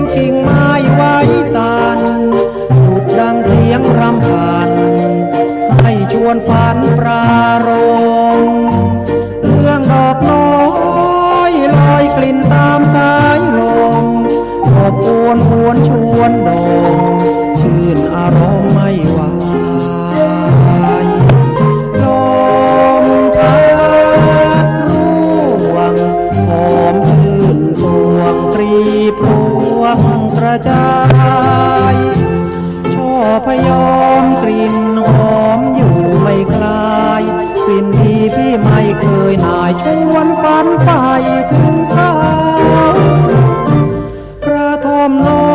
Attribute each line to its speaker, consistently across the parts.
Speaker 1: วกิ่งไม้ไว้สันดุดดังเสียงรำพัน ให้ชวนฝันปรารมเอื้องดอกน้อยลอยกลิ่นตามสายลมอบอวนควนชวนดองชื่นอารมณ์ไม่ไหว ระจายช่อพยอมกลิ่นหอมอยู่ไม่คลายกลิ่นที่พี่ไม่เคยนายชวนฝันใฝ่ถึงสาวกระทอมน้อ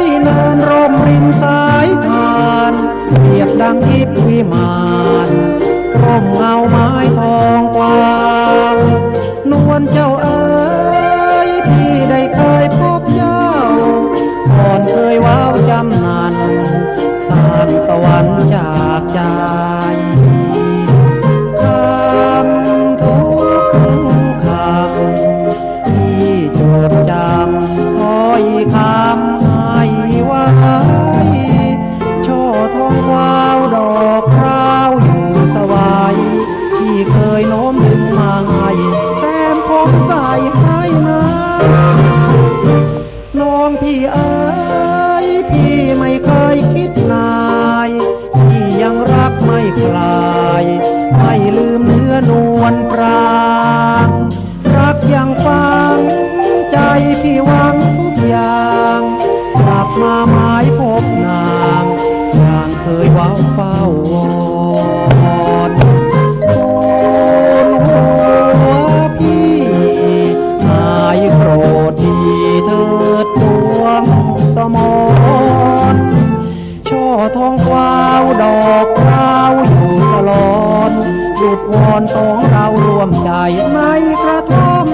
Speaker 1: ยเนินร่มริมสายทานเปรียบดังทิพวิมานร่มเงาไม้ทองกวางนวลเจ้าเอ๋ ก่อน ทองกวาวดอกคราวอยู่สลอนหยุดวอนสองเรารวมใจในกระท่อม